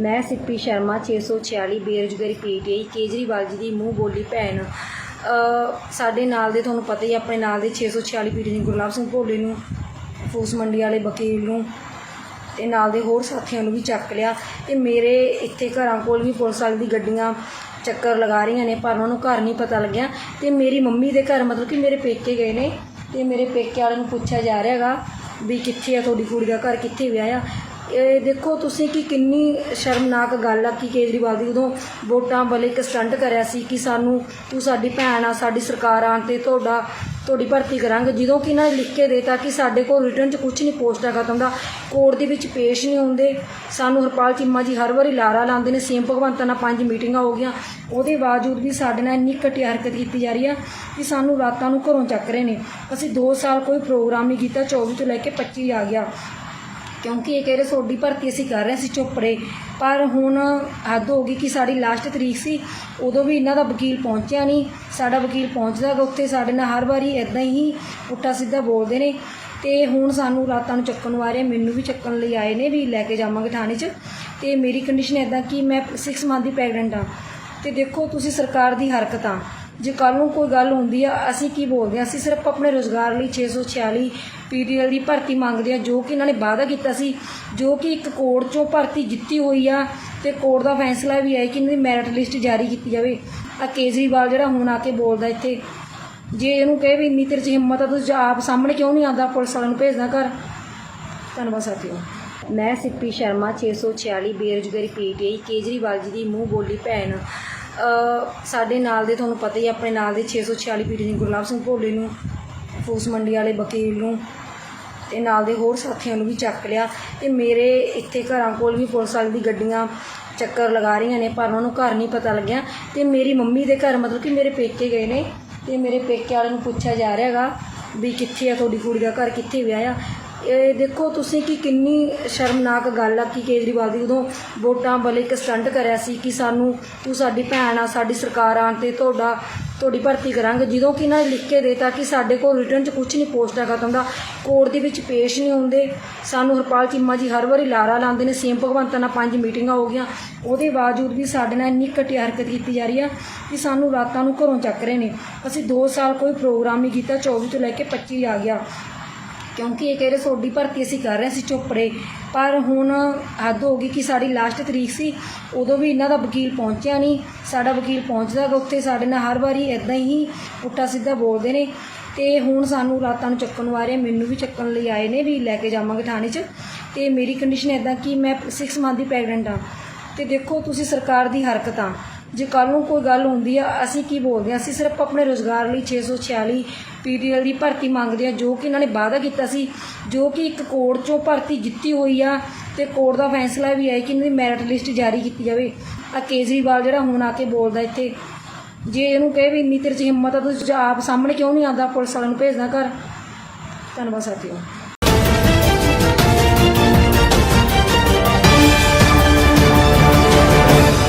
ਮੈਂ ਸਿੱਪੀ ਸ਼ਰਮਾ 646 ਬੇਰੁਜ਼ਗਾਰੀ ਪੀਟੀਆਈ, ਕੇਜਰੀਵਾਲ ਜੀ ਦੀ ਮੂੰਹ ਬੋਲੀ ਭੈਣ। ਸਾਡੇ ਨਾਲ ਦੇ ਤੁਹਾਨੂੰ ਪਤਾ ਹੀ ਆਪਣੇ ਨਾਲ ਦੇ 646 ਪੀਟੀਆਈ ਗੁਰਲਾਬ ਸਿੰਘ ਭੋਲੇ ਨੂੰ, ਫੂਸ ਮੰਡੀ ਵਾਲੇ ਵਕੀਲ ਨੂੰ ਤੇ ਨਾਲ ਦੇ ਹੋਰ ਸਾਥੀਆਂ ਨੂੰ ਵੀ ਚੱਕ ਲਿਆ। ਤੇ ਮੇਰੇ ਇੱਥੇ ਘਰਾਂ ਕੋਲ ਵੀ ਪੁਲਿਸ ਵਾਲੇ ਦੀ ਗੱਡੀਆਂ ਚੱਕਰ ਲਗਾ ਰਹੀਆਂ ਨੇ, ਪਰ ਉਹਨਾਂ ਨੂੰ ਘਰ ਨਹੀਂ ਪਤਾ ਲੱਗਿਆ। ਤੇ ਮੇਰੀ ਮੰਮੀ ਦੇ ਘਰ, ਮਤਲਬ ਕਿ ਮੇਰੇ ਪੇਕੇ ਗਏ ਨੇ। ਤੇ ਮੇਰੇ ਪੇਕੇ ਵਾਲਿਆਂ ਨੂੰ ਪੁੱਛਿਆ ਜਾ ਰਿਹਾ ਹੈਗਾ ਵੀ ਕਿੱਥੇ ਆ ਤੁਹਾਡੀ ਕੁੜੀ ਦਾ, ਘਰ ਕਿੱਥੇ ਵਿਆਹਿਆ? ਇਹ ਦੇਖੋ ਤੁਸੀਂ ਕਿ ਕਿੰਨੀ ਸ਼ਰਮਨਾਕ ਗੱਲ ਆ ਕਿ ਕੇਜਰੀਵਾਲ ਦੀ ਉਦੋਂ ਵੋਟਾਂ ਵਾਲੇ ਇੱਕ ਸਟੰਟ ਕਰਿਆ ਸੀ ਕਿ ਸਾਨੂੰ ਤੂੰ ਸਾਡੀ ਭੈਣ ਆ, ਸਾਡੀ ਸਰਕਾਰ ਆ ਤੇ ਤੁਹਾਡਾ, ਤੁਹਾਡੀ ਭਰਤੀ ਕਰਾਂਗੇ। ਜਦੋਂ ਕਿ ਇਹਨਾਂ ਨੇ ਲਿਖ ਕੇ ਦੇਤਾ ਕਿ ਸਾਡੇ ਕੋਲ ਰਿਟਰਨ 'ਚ ਕੁਝ ਨਹੀਂ ਪੋਸਟਾਂ ਖਤਮ ਦਾ ਕੋਰਟ ਦੇ ਵਿੱਚ ਪੇਸ਼ ਨਹੀਂ ਹੁੰਦੇ। ਸਾਨੂੰ ਹਰਪਾਲ ਚੀਮਾ ਜੀ ਹਰ ਵਾਰੀ ਲਾਰਾ ਲਾਉਂਦੇ ਨੇ, ਸੀਐਮ ਭਗਵੰਤ ਨਾਲ ਪੰਜ ਮੀਟਿੰਗਾਂ ਹੋ ਗਈਆਂ। ਉਹਦੇ ਬਾਵਜੂਦ ਵੀ ਸਾਡੇ ਨਾਲ ਇੰਨੀ ਘਟੀਆ ਹਰਕਤ ਕੀਤੀ ਜਾ ਰਹੀ ਆ ਕਿ ਸਾਨੂੰ ਰਾਤਾਂ ਨੂੰ ਘਰੋਂ ਚੱਕ ਰਹੇ ਨੇ। ਅਸੀਂ 2 ਸਾਲ ਕੋਈ ਪ੍ਰੋਗਰਾਮ ਨਹੀਂ ਕੀਤਾ 24 ਤੋਂ ਲੈ ਕੇ 25 ਆ ਗਿਆ। ਕਿਉਂਕਿ ਇਹ ਕਹਿ ਰਹੇ ਤੁਹਾਡੀ ਭਰਤੀ ਅਸੀਂ ਕਰ ਰਹੇ ਸੀ ਚੁੱਪ ਪਰ ਹੁਣ ਹੱਦ ਹੋ ਗਈ ਕਿ ਸਾਡੀ ਲਾਸਟ ਤਰੀਕ ਸੀ, ਉਦੋਂ ਵੀ ਇਹਨਾਂ ਦਾ ਵਕੀਲ ਪਹੁੰਚਿਆ ਨਹੀਂ। ਸਾਡਾ ਵਕੀਲ ਪਹੁੰਚਦਾ ਹੈਗਾ ਉੱਥੇ, ਸਾਡੇ ਨਾਲ ਹਰ ਵਾਰੀ ਇਦਾਂ ਹੀ ਪੁੱਠਾ ਸਿੱਧਾ ਬੋਲਦੇ ਨੇ। ਤੇ ਹੁਣ ਸਾਨੂੰ ਰਾਤਾਂ ਨੂੰ ਚੱਕਣ ਨੂੰ ਆ ਰਹੇ, ਮੈਨੂੰ ਵੀ ਚੱਕਣ ਲਈ ਆਏ ਨੇ ਵੀ ਲੈ ਕੇ ਜਾਵਾਂਗੇ ਥਾਣੇ 'ਚ। ਤੇ ਮੇਰੀ ਕੰਡੀਸ਼ਨ ਇਦਾਂ ਕਿ ਮੈਂ 6 ਮੰਥ ਦੀ ਪ੍ਰੈਗਨੈਂਟ ਆ ਤੇ ਦੇਖੋ, ਤੁਸੀਂ ਸਰਕਾਰ ਦੀ ਹਰਕਤਾਂ ਜੇ ਕੱਲ ਨੂੰ ਕੋਈ ਗੱਲ ਹੁੰਦੀ ਆ, ਅਸੀਂ ਕੀ ਬੋਲਦੇ ਆ? ਅਸੀਂ ਸਿਰਫ ਆਪਣੇ ਰੋਜ਼ਗਾਰ ਲਈ 646 ਪੀਡੀਐਲ ਦੀ ਭਰਤੀ ਮੰਗਦੇ ਆ, ਜੋ ਕਿ ਇਹਨਾਂ ਨੇ ਵਾਅਦਾ ਕੀਤਾ ਸੀ, ਜੋ ਕਿ ਇੱਕ ਕੋਰਟ ਚੋਂ ਭਰਤੀ ਜਿੱਤੀ ਹੋਈ ਆ, ਤੇ ਕੋਰਟ ਦਾ ਫੈਸਲਾ ਵੀ ਹੈ ਕਿ ਇਹਨਾਂ ਦੀ ਮੈਰਿਟ ਲਿਸਟ ਜਾਰੀ ਕੀਤੀ ਜਾਵੇ। ਆ ਕੇਜਰੀਵਾਲ ਜਿਹੜਾ ਹੁਣ ਆ ਕੇ ਬੋਲਦਾ ਇੱਥੇ, ਜੇ ਇਹਨੂੰ ਕਹੇ ਵੀ ਇੰਨੀ ਤੇਰੇ 'ਚ ਹਿੰਮਤ ਆ, ਤੂੰ ਆਪ ਸਾਹਮਣੇ ਕਿਉਂ ਨਹੀਂ ਆਉਂਦਾ? ਪੁਲਿਸ ਵਾਲਿਆਂ ਨੂੰ ਭੇਜਦਾ ਘਰ। ਧੰਨਵਾਦ ਸਾਥੀਓ। ਮੈਂ ਸਿੱਪੀ ਸ਼ਰਮਾ 646 ਬੇਰੁਜ਼ਗਾਰੀ ਪੀਟੀਆਈ ਕੇਜਰੀਵਾਲ ਜੀ ਦੀ ਮੂੰਹ ਬੋਲੀ ਭੈਣ। ਸਾਡੇ ਨਾਲ ਦੇ ਤੁਹਾਨੂੰ ਪਤਾ ਹੀ ਹੈ, ਆਪਣੇ ਨਾਲ ਦੇ 646 ਪੀਟੀਆਈ ਗੁਰਲਾਬ ਸਿੰਘ ਭੋਲੇ ਨੂੰ ਫੂਸ ਮੰਡੀ ਵਾਲੇ ਵਕੀਲ ਨੂੰ ਤੇ ਨਾਲ ਦੇ ਹੋਰ ਸਾਥੀਆਂ ਨੂੰ ਵੀ ਚੱਕ ਲਿਆ। ਤੇ ਮੇਰੇ ਇੱਥੇ ਘਰਾਂ ਕੋਲ ਵੀ ਪੁਲਿਸ ਵਾਲੇ ਦੀ ਗੱਡੀਆਂ ਚੱਕਰ ਲਗਾ ਰਹੀਆਂ ਨੇ ਪਰ ਉਹਨਾਂ ਨੂੰ ਘਰ ਨਹੀਂ ਪਤਾ ਲੱਗਿਆ। ਤੇ ਮੇਰੀ ਮੰਮੀ ਦੇ ਘਰ ਮਤਲਬ ਕਿ ਮੇਰੇ ਪੇਕੇ ਗਏ ਨੇ ਤੇ ਮੇਰੇ ਪੇਕੇ ਵਾਲਿਆਂ ਨੂੰ ਪੁੱਛਿਆ ਜਾ ਰਿਹਾ ਹੈਗਾ ਵੀ ਕਿੱਥੇ ਆ ਤੁਹਾਡੀ ਕੁੜੀ ਦਾ ਘਰ ਕਿੱਥੇ ਵਿਆਹਿਆ? ਇਹ ਦੇਖੋ ਤੁਸੀਂ ਕਿ ਕਿੰਨੀ ਸ਼ਰਮਨਾਕ ਗੱਲ ਆ ਕਿ ਕੇਜਰੀਵਾਲ ਦੀ ਉਦੋਂ ਵੋਟਾਂ ਵਾਲੇ ਇੱਕ ਸਟੰਟ ਕਰਿਆ ਸੀ ਕਿ ਸਾਨੂੰ ਤੂੰ ਸਾਡੀ ਭੈਣ ਆ, ਸਾਡੀ ਸਰਕਾਰ ਆ ਤੇ ਤੁਹਾਡਾ, ਤੁਹਾਡੀ ਭਰਤੀ ਕਰਾਂਗੇ। ਜਦੋਂ ਕਿ ਇਹਨਾਂ ਨੇ ਲਿਖ ਕੇ ਦੇਤਾ ਕਿ ਸਾਡੇ ਕੋਲ ਰਿਟਰਨ 'ਚ ਕੁਝ ਨਹੀਂ ਪੋਸਟ ਹੈਗਾ ਖਤਮ ਦਾ ਕੋਰਟ ਦੇ ਵਿੱਚ ਪੇਸ਼ ਨਹੀਂ ਹੁੰਦੇ। ਸਾਨੂੰ ਹਰਪਾਲ ਚੀਮਾ ਜੀ ਹਰ ਵਾਰੀ ਲਾਰਾ ਲਾਉਂਦੇ ਨੇ, ਸੀਐਮ ਭਗਵੰਤ ਨਾਲ ਪੰਜ ਮੀਟਿੰਗਾਂ ਹੋ ਗਈਆਂ। ਉਹਦੇ ਬਾਵਜੂਦ ਵੀ ਸਾਡੇ ਨਾਲ ਇੰਨੀ ਘਟੀਆ ਹਰਕਤ ਕੀਤੀ ਜਾ ਰਹੀ ਆ ਕਿ ਸਾਨੂੰ ਰਾਤਾਂ ਨੂੰ ਘਰੋਂ ਚੱਕ ਰਹੇ ਨੇ। ਅਸੀਂ 2 ਸਾਲ ਕੋਈ ਪ੍ਰੋਗਰਾਮ ਨਹੀਂ ਕੀਤਾ 24 ਤੋਂ ਲੈ ਕੇ 25 ਆ ਗਿਆ। ਕਿਉਂਕਿ ਇਹ ਕਹਿ ਰਹੇ ਤੁਹਾਡੀ ਭਰਤੀ ਅਸੀਂ ਕਰ ਰਹੇ ਸੀ ਚੁੱਪ ਪਰ ਹੁਣ ਹੱਦ ਹੋ ਗਈ ਕਿ ਸਾਡੀ ਲਾਸਟ ਤਰੀਕ ਸੀ, ਉਦੋਂ ਵੀ ਇਹਨਾਂ ਦਾ ਵਕੀਲ ਪਹੁੰਚਿਆ ਨਹੀਂ। ਸਾਡਾ ਵਕੀਲ ਪਹੁੰਚਦਾ ਉੱਥੇ, ਸਾਡੇ ਨਾਲ ਹਰ ਵਾਰੀ ਇਦਾਂ ਹੀ ਪੁੱਠਾ ਸਿੱਧਾ ਬੋਲਦੇ ਨੇ। ਤੇ ਹੁਣ ਸਾਨੂੰ ਰਾਤਾਂ ਨੂੰ ਚੱਕਣ ਨੂੰ ਆ ਰਹੇ, ਮੈਨੂੰ ਵੀ ਚੱਕਣ ਲਈ ਆਏ ਨੇ ਵੀ ਲੈ ਕੇ ਜਾਵਾਂਗੇ ਥਾਣੇ 'ਚ। ਤੇ ਮੇਰੀ ਕੰਡੀਸ਼ਨ ਇਦਾਂ ਕਿ ਮੈਂ 6 ਮੰਥ ਦੀ ਪ੍ਰੈਗਨੈਂਟ ਆ। ਤੇ ਦੇਖੋ, ਤੁਸੀਂ ਸਰਕਾਰ ਦੀ ਹਰਕਤਾਂ। ਜੇ ਕੱਲ ਨੂੰ ਕੋਈ ਗੱਲ ਹੁੰਦੀ ਆ, ਅਸੀਂ ਕੀ ਬੋਲਦੇ ਆ? ਅਸੀਂ ਸਿਰਫ ਆਪਣੇ ਰੋਜ਼ਗਾਰ ਲਈ 646 ਪੀਡੀਐਲ ਦੀ ਭਰਤੀ ਮੰਗਦੇ ਆ, ਜੋ ਕਿ ਇਹਨਾਂ ਨੇ ਵਾਅਦਾ ਕੀਤਾ ਸੀ, ਜੋ ਕਿ ਇੱਕ ਕੋਰਟ ਚੋਂ ਭਰਤੀ ਜਿੱਤੀ ਹੋਈ ਆ, ਤੇ ਕੋਰਟ ਦਾ ਫੈਸਲਾ ਵੀ ਹੈ ਕਿ ਇਹਨਾਂ ਦੀ ਮੈਰਿਟ ਲਿਸਟ ਜਾਰੀ ਕੀਤੀ ਜਾਵੇ। ਆ ਕੇਜਰੀਵਾਲ ਜਿਹੜਾ ਹੁਣ ਆ ਕੇ ਬੋਲਦਾ ਇੱਥੇ, ਜੇ ਇਹਨੂੰ ਕਹੇ ਵੀ ਇੰਨੀ ਤੇਰੇ 'ਚ ਹਿੰਮਤ ਆ ਤੁਸੀਂ ਆਪ ਸਾਹਮਣੇ ਕਿਉਂ ਨਹੀਂ ਆਉਂਦਾ? ਪੁਲਿਸ ਵਾਲਿਆਂ ਨੂੰ ਭੇਜਦਾ ਘਰ। ਧੰਨਵਾਦ ਸਾਥੀਓ।